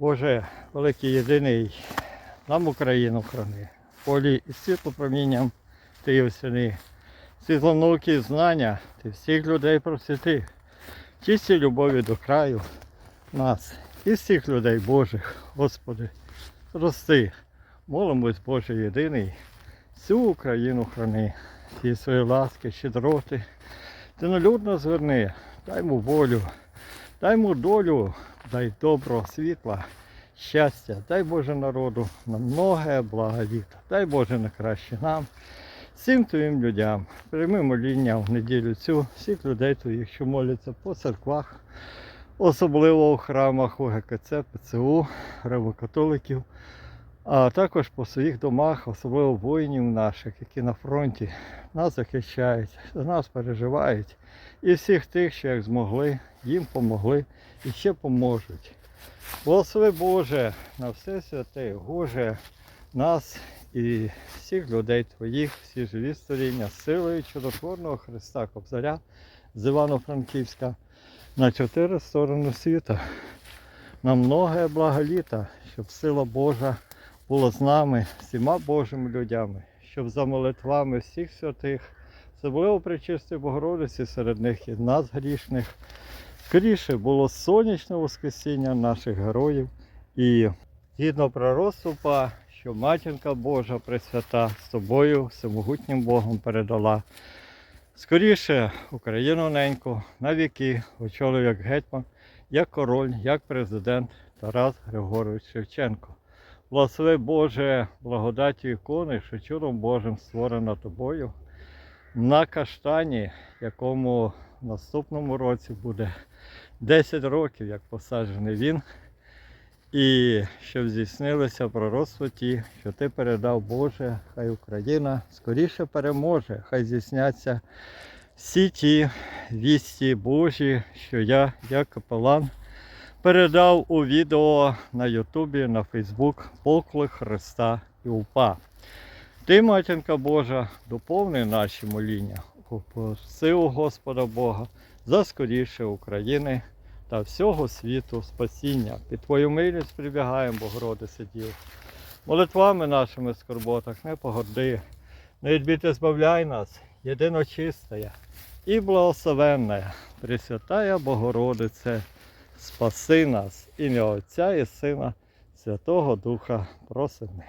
Боже, великий єдиний, нам Україну храни. Полі і світлопромінням ти осени. Світло науки і знання, ти всіх людей просвіти. Чисті любові до краю нас і всіх людей Божих, Господи, рости. Молимось, Боже єдиний, всю Україну храни, ті свої ласки, щедроти. Ти нелюдно зверни, дай йому волю, дай йому долю, дай доброго світла, щастя, дай Боже народу на многе благо. Дай Боже на краще нам, всім твоїм людям. Прийми моління в неділю цю всіх людей твоїх, що моляться по церквах, особливо у храмах УГКЦ, ПЦУ, Римокатоликів, а також по своїх домах, особливо воїнів наших, які на фронті нас захищають, за нас переживають. І всіх тих, що як змогли, їм помогли і ще поможуть. Благослови Боже на все святе, Боже, нас і всіх людей Твоїх, всі живі створіння, силою чудотворного Христа Кобзаря з Івано-Франківська на чотири сторони світа. На многе благоліта, щоб сила Божа була з нами, всіма Божими людьми, щоб за молитвами всіх святих, особливо причистої Богородиці серед них і нас грішних, скоріше було сонячне воскресіння наших героїв і згідно пророступа, що матінка Божа Пресвята з тобою, всемогутнім Богом передала. Скоріше Україну неньку на віки очолив як гетьман, як король, як президент Тарас Григорович Шевченко. Благослови Боже, благодаті ікони, що чудом Божим створена тобою на каштані, якому в наступному році буде 10 років, як посаджений він. І щоб здійснилося пророцтво ті, що ти передав Боже, хай Україна скоріше переможе, хай здійсняться всі ті вісті Божі, що я, як капелан, передав у відео на Ютубі, на Фейсбук Поклик Христа і УПА. Ти, матінка Божа, доповни наші моління силу Господа Бога за скоріше України та всього світу спасіння. Під Твою милість прибігаємо, Богородице Дів. Молитвами нашими скорботах не погорди, не відбіти збавляй нас, єдиночистая і благословенна, Пресвятая Богородице, спаси нас, ім'я Отця і Сина, Святого Духа просимо.